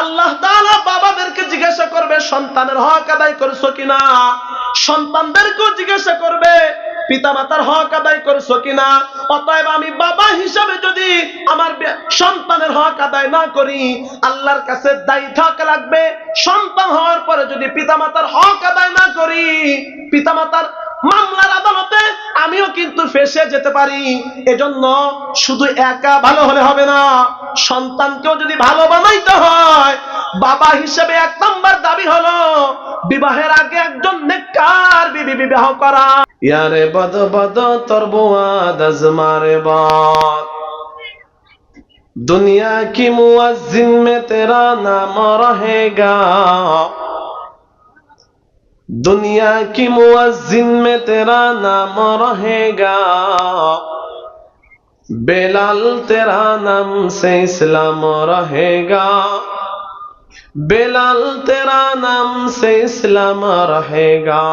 আল্লাহ তাআলা বাবাদেরকে জিজ্ঞাসা করবে, সন্তানের হক আদায় করছ কিনা? সন্তানদেরকেও জিজ্ঞাসা করবে, পিতামাতার হক আদায় করছ কিনা? অতএব আমি বাবা হিসাবে যদি আমার সন্তানের হক আদায় না করি, আল্লাহর কাছে দায়ী থাকা লাগবে। সন্তান হওয়ার পরে যদি পিতামাতার হক আদায় না করি, পিতামাতার মামলার আদালতে আমিও কিন্তু ফেসে যেতে পারি। এজন্য শুধু একা ভালো হলে হবে না, সন্তানকেও যদি ভালো বানাইতে হয়, বাবা হিসেবে এক নম্বর দাবি হলো, বিবাহের আগে একজন নেককার বিবি বিবাহ করা। ইয়ারে বদ বদ তোর বুয়াদ মারে বদ। দুনিয়া কি মুয়াজ্জিন মে তেরা নাম রহেগা। दुनिया की मुअज्जिन में तेरा नाम रहेगा बेलाल तेरा नाम से इस्लाम रहेगा बेलाल तेरा नाम से इस्लाम रहेगा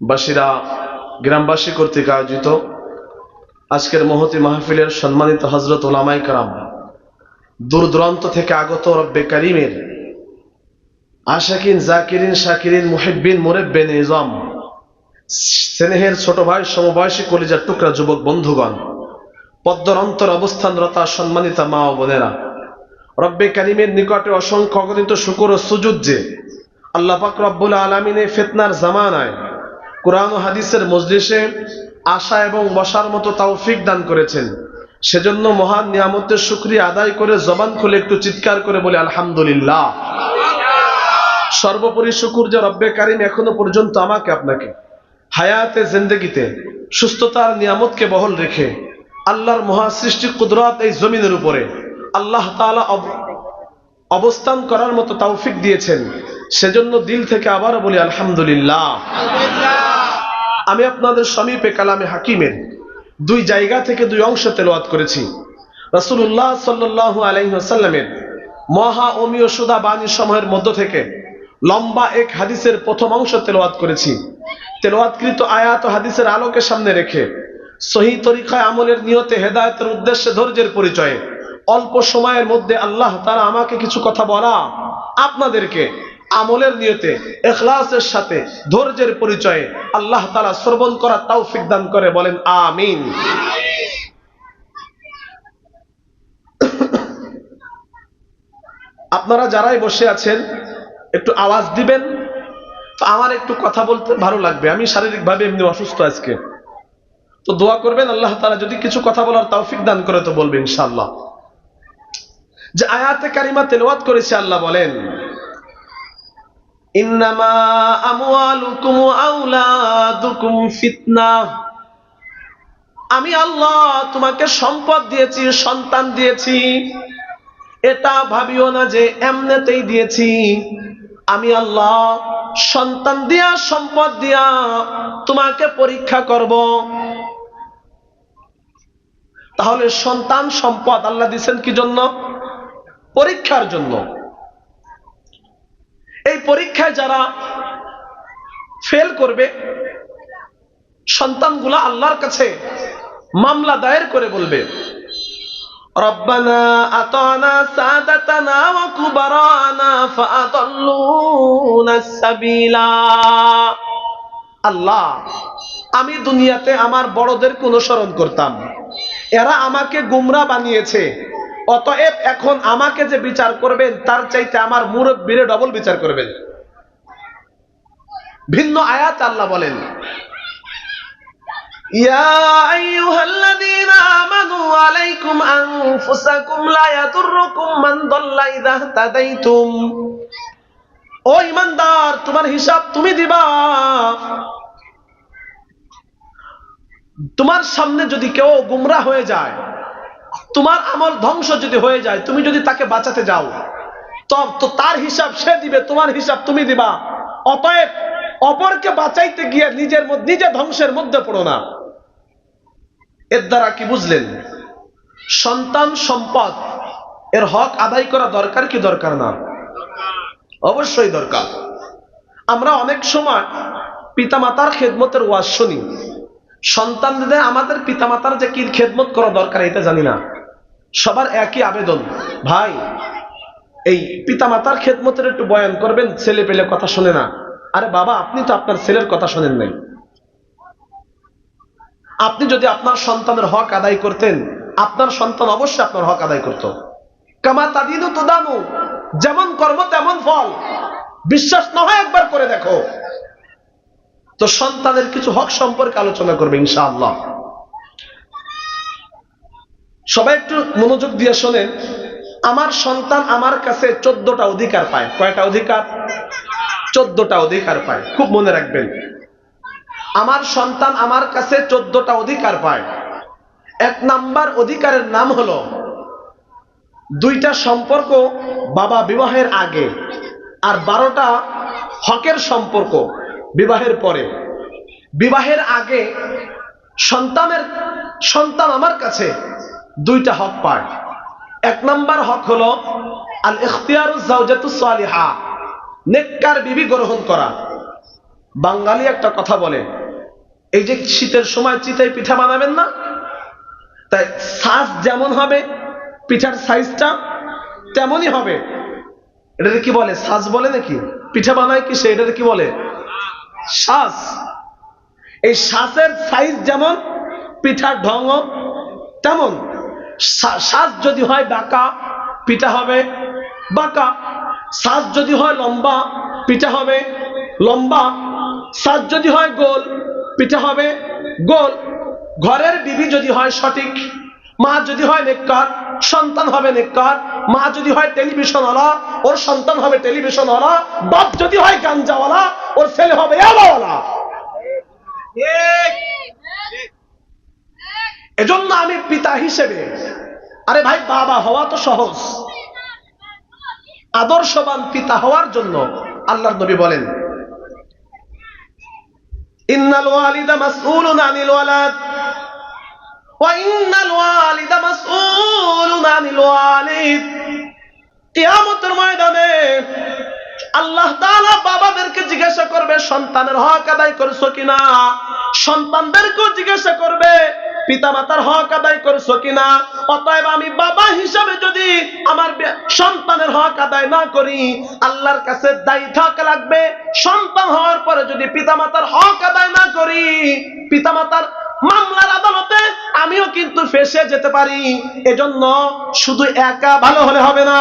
বাসীরা গ্রামবাসী কর্তৃক আয়োজিত আজকের মহতি মাহফিলের সম্মানিত হজরত ওলামাই কারাম দূর দূরান্ত থেকে আগত রব্বে কারিমের আশাকিন, জাকিরিন, শাকিরিন, মুহিব্বিন মুরেব্বে নিজাম, স্নেহের ছোট ভাই, সমবয়সী কলিজার টুকরা যুবক, বন্ধুগণ, পদ্মর অন্তর অবস্থানরতা, সম্মানিতা মা ও বোনেরা, রব্বে কারিমের নিকটে অসংখ্য অগণিত শুকুর ও সুজুদ যে আল্লাহ পাক রব্বুল আলমিনে ফেতনার জামানায় কোরআন হাদিসের মজলিসে আশা এবং বসার মতো তৌফিক দান করেছেন। সেজন্য মহান নিয়ামতের শুক্রিয়া আদায় করে জবান খুলে একটু চিৎকার করে বলে, আলহামদুলিল্লাহ। সর্বোপরি শুকুর যে রব্বে কারিম এখনও পর্যন্ত আমাকে, আপনাকে। হায়াতে, জিন্দগিতে সুস্থতার নিয়ামতকে বহল রেখে আল্লাহর মহাসৃষ্টি কুদরত এই জমিনের উপরে আল্লাহ অব- অবস্থান করার মতো তৌফিক দিয়েছেন, সেজন্য দিল থেকে আবারও বলি, আলহামদুলিল্লাহ। আমি আপনাদের সমীপে কালামে হাকিমের দুই জায়গা থেকে দুই অংশ তেলাওয়াত করেছি। রাসূলুল্লাহ সাল্লাল্লাহু আলাইহি ওয়াসাল্লামের মহা অমীয় সুধা বাণী সময়ের মধ্য থেকে লম্বা এক হাদিসের প্রথম অংশ তেলাওয়াত করেছি। তেলাওয়াতকৃত আয়াত হাদিসের আলোকে সামনে রেখে সহি তরিকায় আমলের নিয়তে হেদায়েতের উদ্দেশ্যে ধৈর্যের পরিচয়ে অল্প সময়ের মধ্যে আল্লাহ তারা আমাকে কিছু কথা বলা। আপনাদেরকে আমলের নিয়তে, এখলাসের সাথে, ধৈর্যের পরিচয়ে আল্লাহ তারা শ্রবণ করার তৌফিক দান করে, বলেন আমিন। আপনারা যারাই বসে আছেন, একটু আওয়াজ দিবেন আমার একটু কথা বলতে ভালো লাগবে। আমি শারীরিকভাবে এমনি অসুস্থ আজকে। তো দোয়া করবেন আল্লাহ তারা যদি কিছু কথা বলার তৌফিক দান করে তো বলবে ইনশাআল্লাহ। যে আয়াতে কারিমা তেলাওয়াত করেছে আল্লাহ বলেন আমি আল্লাহ তোমাকে সম্পদ দিয়েছি, সন্তান দিয়েছি। এটা ভাবিও না যে এমনেতেই দিয়েছি। আমি আল্লাহ সন্তান দিয়া, সম্পদ দিয়া তোমাকে পরীক্ষা করব। তাহলে সন্তান সম্পদ আল্লাহ দিচ্ছেন কি জন্য? পরীক্ষার জন্য। এই পরীক্ষায় যারা ফেল করবে, সন্তানগুলা আল্লাহর কাছে মামলা দায়ের করে বলবে আল্লাহ, আমি দুনিয়াতে আমার বড়দের কোন স্মরণ করতাম। এরা আমাকে গুমরা বানিয়েছে। অতএব এখন আমাকে যে বিচার করবেন তার চাইতে আমার মুরব্বীরে ডবল বিচার করবেন ভিন্ন আয়াত আল্লাহ বলেন يا أيها الذين آمنوا عليكم أنفسكم لا يضركم من ضل إذا اهتديتم ও ইমানদার তোমার হিসাব তুমি দিবা তোমার সামনে যদি কেউ গুমরা হয়ে যায় তোমার আমল ধ্বংস যদি হয়ে যায়, তুমি যদি তাকে বাঁচাতে যাও, তো তার হিসাব সে দিবে, তোমার হিসাব তুমি দিবা। অতএব, অপরকে বাঁচাইতে গিয়ে নিজের নিজে ধ্বংসের মধ্যে পড়ো না। এর দ্বারা কি বুঝলেন? সন্তান সম্পদ, এর হক আদায় করা দরকার কি দরকার না? অবশ্যই দরকার। আমরা অনেক সময় পিতামাতার খেদমতের ওয়াজ শুনি। সন্তানদের আমাদের পিতামাতার যে কি খেদমত করা দরকার, এটা জানি না। সবার একই আবেদন। ভাই, এই পিতামাতার খেদমতের একটু বয়ান করবেন, ছেলে পেলে কথা শোনে না। আরে বাবা, আপনি তো আপনার ছেলের কথা শোনেন নাই। আপনি যদি আপনার সন্তানের হক আদায় করতেন, আপনার সন্তান অবশ্যই আপনার হক আদায় করত। কামা তাদিনু তুদানু, যেমন কর্ম তেমন ফল। বিশ্বাস না হয় একবার করে দেখো। তো সন্তানের কিছু হক সম্পর্কে আলোচনা করবে ইনশাআল্লাহ। সবাই একটু মনোযোগ দিয়ে শোনেন। আমার সন্তান আমার কাছে চোদ্দটা অধিকার পায়। কয়টা অধিকার? চোদ্দটা অধিকার পায়। খুব মনে রাখবেন। আমার সন্তান আমার কাছে চোদ্দটা অধিকার পায়। এক নাম্বার অধিকারের নাম হলো, দুইটা সম্পর্ক বাবা বিবাহের আগে আর বারোটা হকের সম্পর্ক বিবাহের পরে। বিবাহের আগে সন্তানের সন্তান আমার কাছে দুইটা হক পায়। এক নাম্বার হক হলো আল ইখতিয়ারু সালিহা, নেককার বিবি গ্রহণ করা। বাঙালি একটা কথা বলে, এই যে শীতের সময় চিতাই পিঠা বানাবেন না? তাই সাজ যেমন হবে, পিঠার সাইজটা তেমনই হবে। এটাকে কি বলে? সাজ বলে নাকি? পিঠা বানায় কি সে? এটাকে কি বলে? শ্বাস এই শ্বাসের সাইজ যেমন, পিঠার ঢং তেমন। শ্বাস যদি হয় বাঁকা, পিঠা হবে বাঁকা। শ্বাস যদি হয় লম্বা, পিঠা হবে লম্বা। শ্বাস যদি হয় গোল, পিঠা হবে গোল। ঘরের বিবি যদি হয় সঠিক, মা যদি হয় নেককার, সন্তান হবে নেককার। মা যদি হয় টেলিভিশন ওয়ালা ওর সন্তান হবে টেলিভিশন ওয়ালা বাপ যদি হয় গাঞ্জাওয়ালা, ওর ছেলে হবে এলাওয়ালা এজন্য আমি পিতা হিসেবে, আরে ভাই, বাবা হওয়া তো সহজ। আদর্শবান পিতা হওয়ার জন্য আল্লাহর নবী বলেন, ইন্নাল ওয়ালিদা মাসউলুন আনিল ওয়ালাদ, ওয়া ইন্নাল ওয়ালিদা মাসউলুন আনিল ওয়ালিদ। কিয়ামতের ময়দানে আল্লাহ তাআলা বাবাদেরকে জিজ্ঞাসা করবে, সন্তানের হক আদায় করছ কিনা? সন্তানদেরকেও জিজ্ঞাসা করবে পিতামাতার হক আদায় করছ কিনা? অতএব আমি বাবা হিসাবে যদি আমার সন্তানের হক আদায় না করি, আল্লাহর কাছে দায়ী থাকা লাগবে। সন্তান হওয়ার পরে যদি পিতামাতার হক আদায় না করি, পিতামাতার মামলার আদালতে আমিও কিন্তু ফেসে যেতে পারি। এজন্য শুধু একা ভালো হলে হবে না,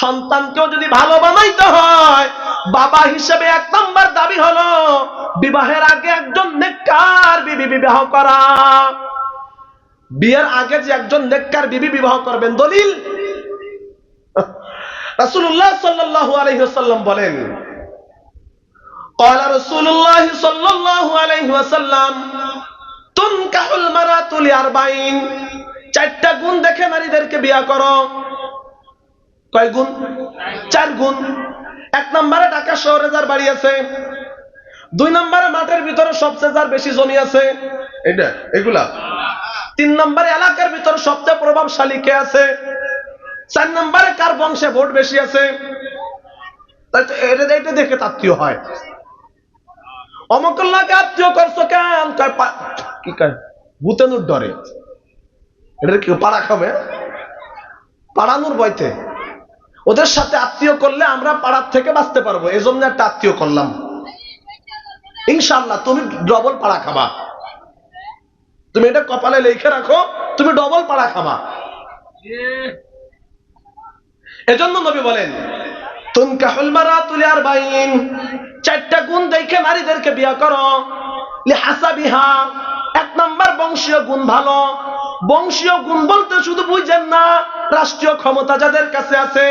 সন্তানকেও যদি ভালো বানাইতে হয়, বাবা হিসেবে এক নম্বর দাবি হলো, বিবাহের আগে একজন নেককার বিবি বিবাহ করা। বিয়ের আগে যে একজন নেককার বিবি বিবাহ করবেন দলিল রাসূলুল্লাহ সাল্লাল্লাহু আলাইহি ওয়াসাল্লাম বলেন قال رسول الله صلى الله عليه وسلم তুনকাহুল মারাতু লিআরবাইন চারটা গুণ দেখে নারীদেরকে বিয়া করো কয় গুণ চার গুণ এক নম্বরে ঢাকা শহরে যার বাড়ি আছে দুই নম্বরে মাঠের ভিতরে সবচেয়ে যার বেশি জমি আছে এটা এগুলা তিন নম্বরে এলাকার ভিতরে সবচেয়ে প্রভাবশালী কে আছে? চার নম্বরে কার বংশে ভোট বেশি আছে? এটা দেখে তাত্ত্বীয় হয়। অমকল্লাকে আত্মীয় করছ কেন? কি ভূতেনুর ডরে। এটা কি পাড়া খাবে? পাড়ানোর বইতে। ওদের সাথে আত্মীয় করলে আমরা পাড়ার থেকে বাঁচতে পারব। এই জন্য একটা আত্মীয় করলাম। ইনশাল্লাহ তুমি ডবল পাড়া খাবা। তুমি এটা কপালে লিখে রাখো, তুমি ডবল পাড়া খাবা। এজন্য নবী বলেন, তুনকাহুল মারাতু লিআরবাইন চারটা গুণ দেখে নারীদেরকে বিয়া করো। লিহাসাবিহা এক নাম্বার বংশীয় গুণ ভালো। বংশীয় গুণ বলতে শুধু বুঝেন না, রাষ্ট্রীয় ক্ষমতা যাদের কাছে আছে।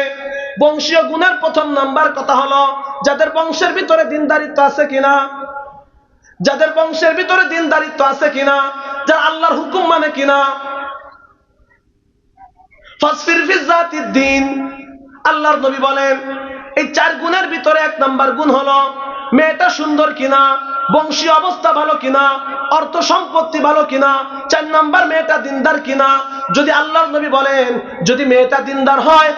বংশীয় গুণের প্রথম নাম্বার কথা হলো, যাদের বংশের ভিতরে দিনদারিত্ব আছে কিনা যাদের বংশের ভিতরে দিনদারিত্ব আছে কিনা যার আল্লাহর হুকুম মানে কিনা। আল্লাহর নবী বলেন এই চার গুণের ভিতরে এক নাম্বার গুণ হলো, মেয়েটা সুন্দর কিনা বংশীয় অবস্থা ভালো কিনা, অর্থ সম্পত্তি ভালো কিনা, চার নাম্বার মেয়েটা দিনদার কিনা, যদি আল্লাহর নবী বলেন, যদি মেয়েটা দিনদার হয়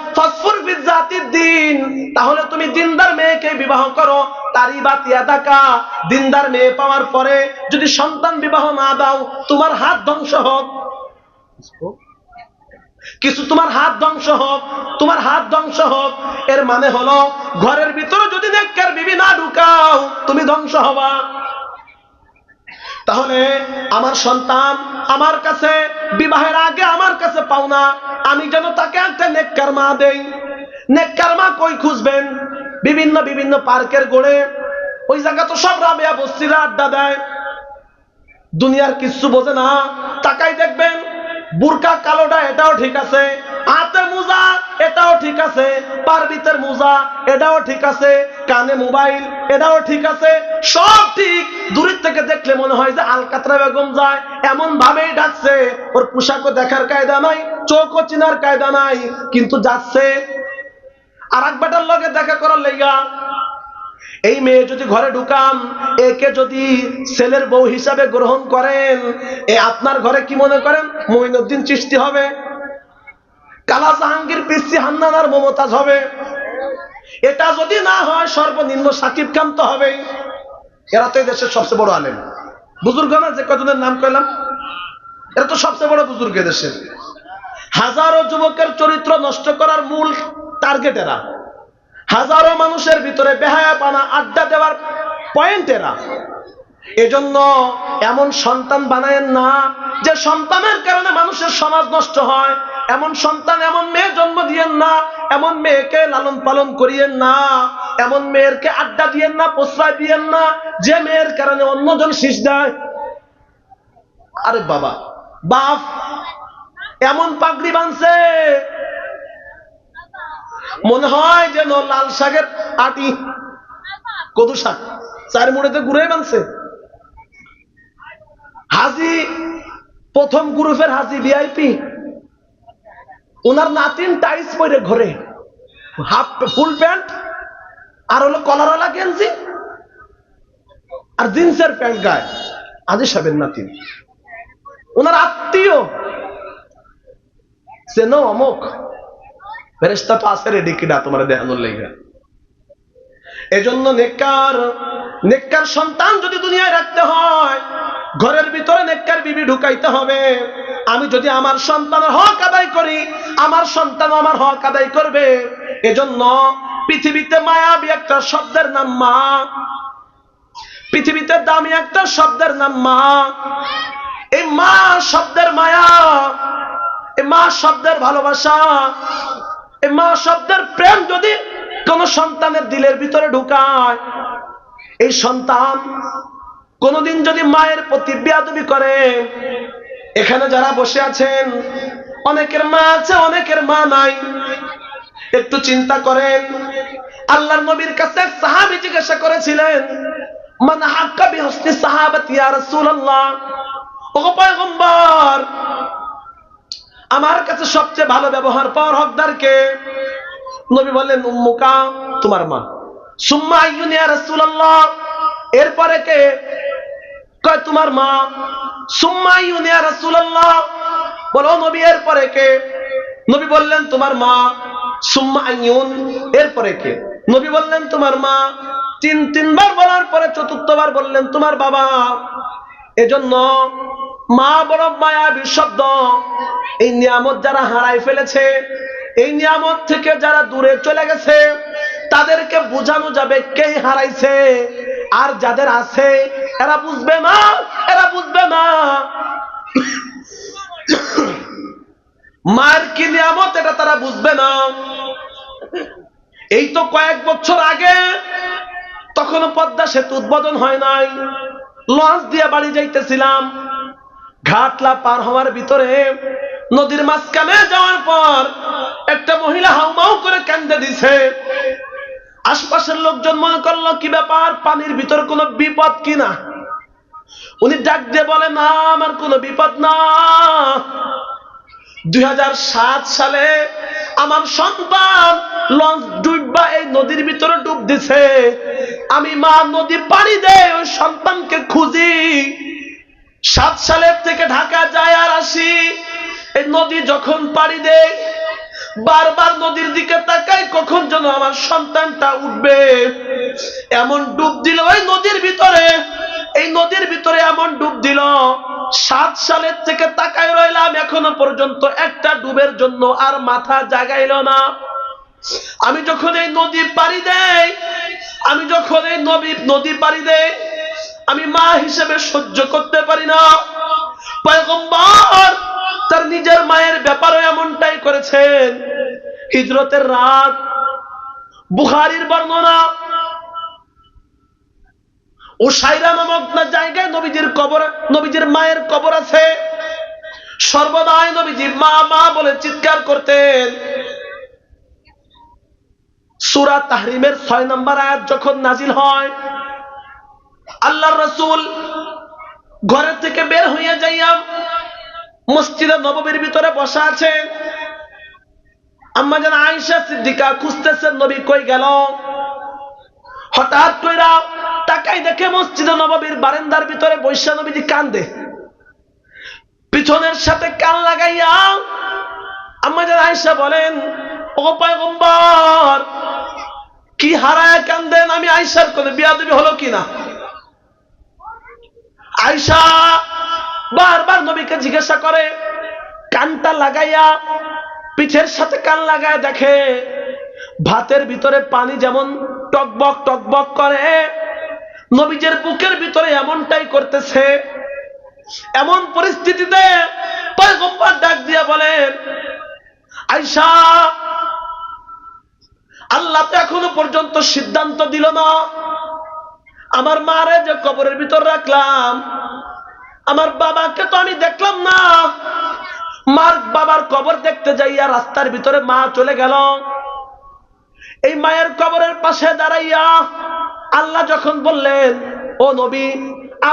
দিন, তাহলে তুমি দিনদার মেয়েকে বিবাহ করো, তারই বা তিয়াদাকা দিনদার মেয়ে পাওয়ার পরে যদি সন্তান বিবাহ না দাও, তোমার হাত ধ্বংস হোক। কিছু তোমার হাত ধ্বংস হোক, তোমার হাত ধ্বংস হোক, এর মানে হলো ঘরের ভিতরে যদি নেককার বিবি না ঢুকাও, তুমি ধ্বংস হবা। তাহলে আমার সন্তান আমার কাছে, বিবাহের আগে আমার কাছে পাওনা আমি যেন তাকে একটা নেককার মা দেই। নেককার মা কই খুঁজবেন? বিভিন্ন বিভিন্ন পার্কের গোড়ে। ওই জায়গা তো সব রাবেয়া বস্তিরা আড্ডা দেয়। দুনিয়ার কিচ্ছু বোঝে না। তাকাই দেখবেন বুরকা কালোটা এটাও ঠিক আছে। হাতের মোজা এটাও ঠিক আছে। পারবিতের মোজা এটাও ঠিক আছে। কানে মোবাইল এটাও ঠিক আছে। সব ঠিক। দূরের থেকে দেখলে মনে হয় যে আলকাতরা বেগম যায়। এমন ভাবেই ডাকছে। ওর পোশাকও দেখার কায়দা নাই, চোখও চিনার কায়দা নাই, কিন্তু যাচ্ছে। আর এক বেটার লগে দেখা করার লেগা এই মেয়ে যদি ঘরে ঢুকান, একে যদি ছেলের বউ হিসাবে গ্রহণ করেন, এ আপনার ঘরে কি মনে করেন? মঈনুদ্দিন চিস্তি হবে। কালা জাহাঙ্গীর, পিসি হান্নানার মমতাজ হবে। এটা যদি না হয়, সর্বনিম্ন সাকিব খান তো হবেই। এরা তো এই দেশের সবচেয়ে বড় আলেম। বুজুর্গ না? যে কজনের নাম কইলাম? এরা তো সবচেয়ে বড় বুজুর্গ দেশের। হাজারো যুবকের চরিত্র নষ্ট করার মূল টার্গেট এরা। হাজারো মানুষের ভিতরে বেহায়া পানা আড্ডা দেওয়ার পয়েন্ট এরা। এজন্য এমন সন্তান বানায়েন না যে সন্তানের কারণে মানুষের সমাজ নষ্ট হয়। এমন সন্তান, এমন মেয়ে জন্ম দিয়েন না, এমন মেয়েকে লালন পালন করিয়েন না, এমন মেয়েরকে আড্ডা দিয়েন না, প্রশ্রয় দিয়েন না, যে মেয়ের কারণে অন্যজন শীষ দেয়। আরে বাবা, বাপ, এমন পাগড়ি বানছে মনে হয় যেন লাল শাকের আটি। কদু শাক। চার মুড়েতে ঘুরে বানছে। হাজি, প্রথম গ্রুপের হাজি ভিআইপি ওনার নাতিন টাইস পরে ঘরে। হাফ ফুল প্যান্ট, আর হলো কলারওয়ালা গেঞ্জি, আর জিন্সের প্যান্ট গায়ে। আজি সাহেবের নাতিন। ওনার আত্মীয় চেনো অমুক। ফেরেস্তা তো আছে রেডি কিনা তোমার দেখানোর লেগে। এজন্য নেককার নেককার সন্তান যদি দুনিয়ায় রাখতে হয়, ঘরের ভিতরে নেককার বিবি ঢুকাইতে হবে। আমি যদি আমার সন্তানের হক আদায় করি, আমার সন্তান আমার হক আদায় করবে। এজন্য পৃথিবীতে মায়াবী একটা শব্দের নাম মা। পৃথিবীতে দামি একটা শব্দের নাম মা। এই মা শব্দের মায়া, এই মা শব্দের ভালোবাসা এই মা শব্দের প্রেম যদি কোন সন্তানের দিলের ভিতরে ঢুকায়, এই সন্তান কোনদিন যদি মায়ের প্রতি বেয়াদবি করে, এখানে যারা বসে আছেন, অনেকের মা আছে, অনেকের মা নাই, একটু চিন্তা করেন, আল্লাহর নবীর কাছে সাহাবী জিজ্ঞাসা করেছিলেন, মান হাক্কা বিহসনি সাহাবাতি ইয়া রাসূলুল্লাহ? ও পয়গম্বর আমার কাছে সবচেয়ে ভালো ব্যবহার পাওয়ার হকদার কে? নবী বললেন উম্মুকা তোমার মা। সুম্মা আইয়ুনিয়া রাসূলুল্লাহ। এরপরে কে? কয়, তোমার মা। সুম্মা আইয়ুনিয়া রাসূলুল্লাহ। বলো নবী, এরপরে কে? নবী বললেন, তোমার মা। সুম্মা আইয়ুন। এরপরে কে? নবী বললেন, তোমার মা। তিন, তিনবার বলার পরে চতুর্থবার বললেন, তোমার বাবা। এজন্য মা বড় মায়াবী শব্দ এই নিয়ামত যারা হারাই ফেলেছে, এই নিয়ামত থেকে যারা দূরে চলে গেছে, তাদেরকে বোঝানো যাবে কে হারাইছে। আর যাদের আছে, এরা বুঝবে না, এরা বুঝবে না। মায়ের কি নিয়ামত, এটা তারা বুঝবে না। এই তো কয়েক বছর আগে তখনও পদ্মা সেতু উদ্বোধন হয় নাই। লঞ্চ দিয়ে বাড়ি যাইতেছিলাম। ঘাটলা পার হওয়ার ভিতরে নদীর মাঝখানে যাওয়ার পর একটা মহিলা হাউমাউ করে কান্দে দিছে। আশপাশের লোকজন মনে করল, কি ব্যাপার? পানির ভিতর কোনো বিপদ কিনা উনি ডাক দিয়ে বলে, না, আমার কোনো বিপদ না। দুই হাজার সাত সালে আমার সন্তান লঞ্চ ডুববা এই নদীর ভিতরে ডুব দিছে। আমি মা নদী পানি দেয় ওই সন্তানকে খুঁজি। সাত সালের থেকে ঢাকা যায় আর আসি। এই নদী যখন পাড়ি দেয়, বারবার নদীর দিকে তাকাই কখন যেন আমার সন্তানটা উঠবে। এমন ডুব দিল ওই নদীর ভিতরে, এই নদীর ভিতরে এমন ডুব দিল। সাত সালের থেকে তাকায় রইলাম, এখন পর্যন্ত একটা ডুবের জন্য আর মাথা জাগাইল না। আমি যখন এই নদী পাড়ি দেই, আমি যখন এই নদী নদী পাড়ি দেই আমি মা হিসেবে সহ্য করতে পারি না। পয়গম্বর তার নিজের মায়ের ব্যাপারে এমনটাই করেছেন। হিজরতের রাত, বুখারির বর্ণনা ও সাইরা নামক না জায়গায় নবীজির কবর, নবীজির মায়ের কবর আছে। সর্বদাই নবীজি মা মা বলে চিৎকার করতেন। সুরা তাহরিমের ছয় নম্বর আয়াত যখন নাজিল হয় আল্লাহর রসুল ঘরের থেকে বের হইয়া যাইয়াম মসজিদে নববীর ভিতরে বসা আছে। আম্মা যেন আয়েশা সিদ্দিকা খুঁজতেছেন নবী কই গেল? হঠাৎ কইরা তাকাই দেখে মসজিদে নববীর বারান্দার ভিতরে বৈশা নবীজি কান্দে। পিছনের সাথে কান লাগাইয়া আম্মা যেন আয়েশা বলেন, ও পয়গম্বর, কি হারায় কান্দেন? আমি আয়েশার কোলে বিয়া দেবী হলো কিনা? আয়সা বারবার নবীকে জিজ্ঞাসা করে, কানটা লাগাইয়া, পিঠের সাথে কান লাগায় দেখে। ভাতের ভিতরে পানি যেমন টকবক টকবক করে, নবীজের বুকের ভিতরে এমনটাই করতেছে। এমন পরিস্থিতিতে পয়গম্বর ডাক দিয়া বলেন আয়সা আল্লাহ তো এখনও পর্যন্ত সিদ্ধান্ত দিল না। আমার মারে যে কবরের ভিতর রাখলাম, আমার বাবাকে তো আমি দেখলাম না। মার বাবার কবর দেখতে যাইয়া রাস্তার ভিতরে মা চলে গেল। এই মায়ের কবরের পাশে দাঁড়াইয়া আল্লাহ যখন বললেন, ও নবী,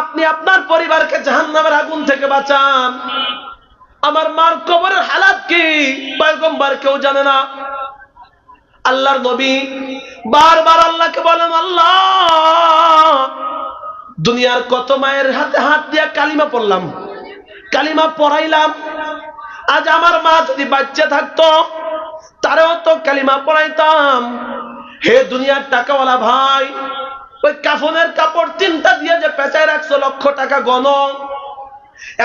আপনি আপনার পরিবারকে জাহান্নামের আগুন থেকে বাঁচান। আমার মার কবরের হালাত কি? পয়গম্বর কেউ জানে না। আল্লাহর নবী বারবার আল্লাহকে বলেন, আল্লাহ, দুনিয়ার কত মায়ের হাতে হাত দিয়া কালিমা পড়লাম, কালিমা পড়াইলাম। আজ আমার মা যদি বাচ্চা থাকতো, তারেও তো কালিমা পড়াইতাম। হে দুনিয়ার টাকাওয়ালা ভাই, ওই কাফনের কাপড় তিনটা দিয়ে যে পেঁচায় রাখছো, লক্ষ টাকা গণ।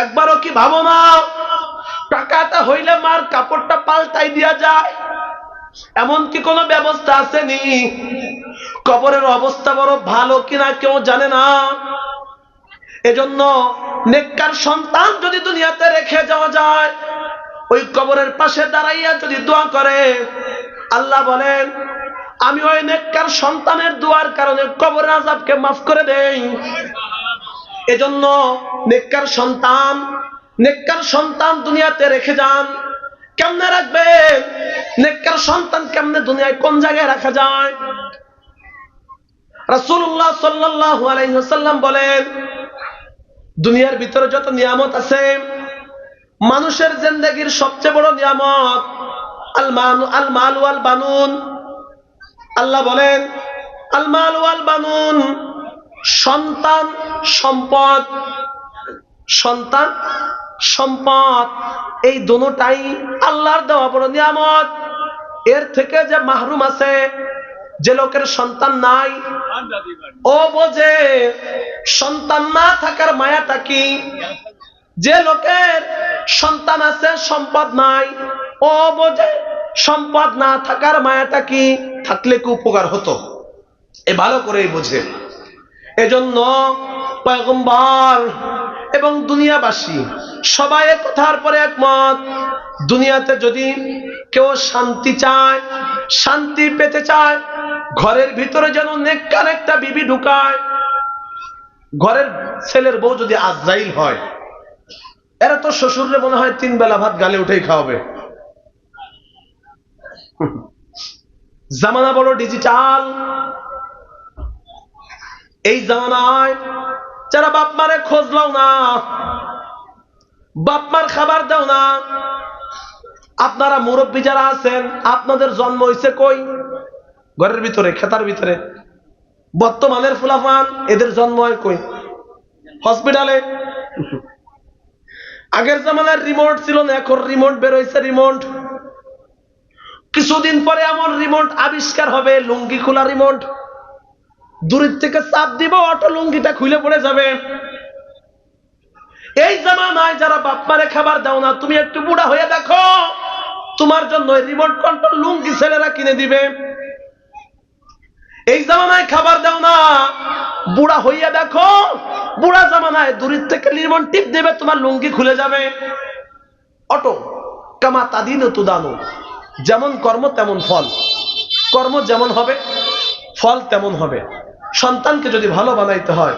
একবারও কি ভাবো না, টাকাটা হইলে মার কাপড়টা পাল্টাই দিয়া যায়। এমন কি কোনো ব্যবস্থা আসেনি। কবরের অবস্থা বড় ভালো কিনা কেউ জানে না। এজন্য নেককার সন্তান যদি দুনিয়াতে রেখে যাওয়া যায়, ওই কবরের পাশে দাঁড়াইয়া যদি দোয়া করে, আল্লাহ বলেন, আমি ওই নেককার সন্তানের দোয়ার কারণে কবরের আজাবকে মাফ করে দেই। এজন্য নেককার সন্তান নেককার সন্তান দুনিয়াতে রেখে যান। কেমনে রাখবেন? নেককার সন্তান কেমনে দুনিয়ায় কোন জায়গায় রাখা যায়? রাসূলুল্লাহ সাল্লাল্লাহু আলাইহি বলেন, দুনিয়ার ভিতরে যত নিয়ামত আছে, মানুষের জিন্দেগির সবচেয়ে বড় নিয়ামত আল মান আল মাল ওয়াল বানুন আল্লাহ বলেন আল মাল ওয়াল বানুন সন্তান সম্পদ সন্তান সম্পদ, এই দুটাই আল্লাহর দেওয়া বড় নিয়ামত। এর থেকে যে মাহরুম আছে, যে লোকের সন্তান নাই, ও বোঝে সন্তান না থাকার মায়াটা কি? যে লোকের সন্তান আছে, সম্পদ নাই, ও বোঝে সম্পদ না থাকার মায়াটা কি? থাকলে কি উপকার হতো? এ ভালো করেই বোঝে। এজন্য পয়গম্বর এবং দুনিয়াবাসী, সবাই কথার পরে একমত, দুনিয়াতে যদি কেউ শান্তি চায়, শান্তি পেতে চায়, ঘরের ভিতরে যেন নেককার একটা বিবি ঢুকায়, ঘরের ছেলের বউ যদি আজরাইল হয়, এরা তো শ্বশুরে মনে হয় তিন বেলা ভাত গালে উঠেই খাওয়াবে। জামানা বড় ডিজিটাল এই জামানায় যারা বাপ মারে খোঁজ লও না, বাপ মার খাবার দাও না। আপনারা মুরব্বী যারা আছেন, আপনাদের জন্ম হয়েছে কই? ঘরের ভিতরে, খেতার ভিতরে। বর্তমানের ফুলাফান, এদের জন্ম হয় কই? হসপিটালে। আগের জামানার রিমোট ছিল না, এখন রিমোট বেরোইছে রিমোট। কিছুদিন পরে এমন রিমোট আবিষ্কার হবে, লুঙ্গি খোলা রিমোট। দূরের থেকে চাপ দিব, অটো লুঙ্গিটা খুলে পড়ে যাবে। এই জামানায় যারা বাপ মারে খাবার দাও না, তুমি একটু বুড়া হয়ে দেখো, তোমার জন্য রিমোট কন্ট্রোল লুঙ্গি ছেলেরা কিনে দিবে। এই জামানায় খাবার দাও না, বুড়া হইয়া দেখো, বুড়া জামানায় দূরের থেকে লিমন টিপ দেবে, তোমার লুঙ্গি খুলে যাবে। অটো, কামা তাদিন তুদানো, যেমন কর্ম তেমন ফল। কর্ম যেমন হবে, ফল তেমন হবে। সন্তানকে যদি ভালো বানাইতে হয়,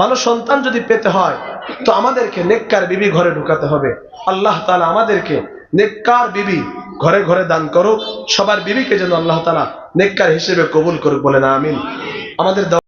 ভালো সন্তান যদি পেতে হয়, তো আমাদেরকে নেককার বিবি ঘরে ঢুকাতে হবে। আল্লাহ তালা আমাদেরকে নেককার বিবি ঘরে ঘরে দান করুক। সবার বিবিকে যেন আল্লাহ তালা নেককার হিসেবে কবুল করুক বলে না আমিন। আমাদের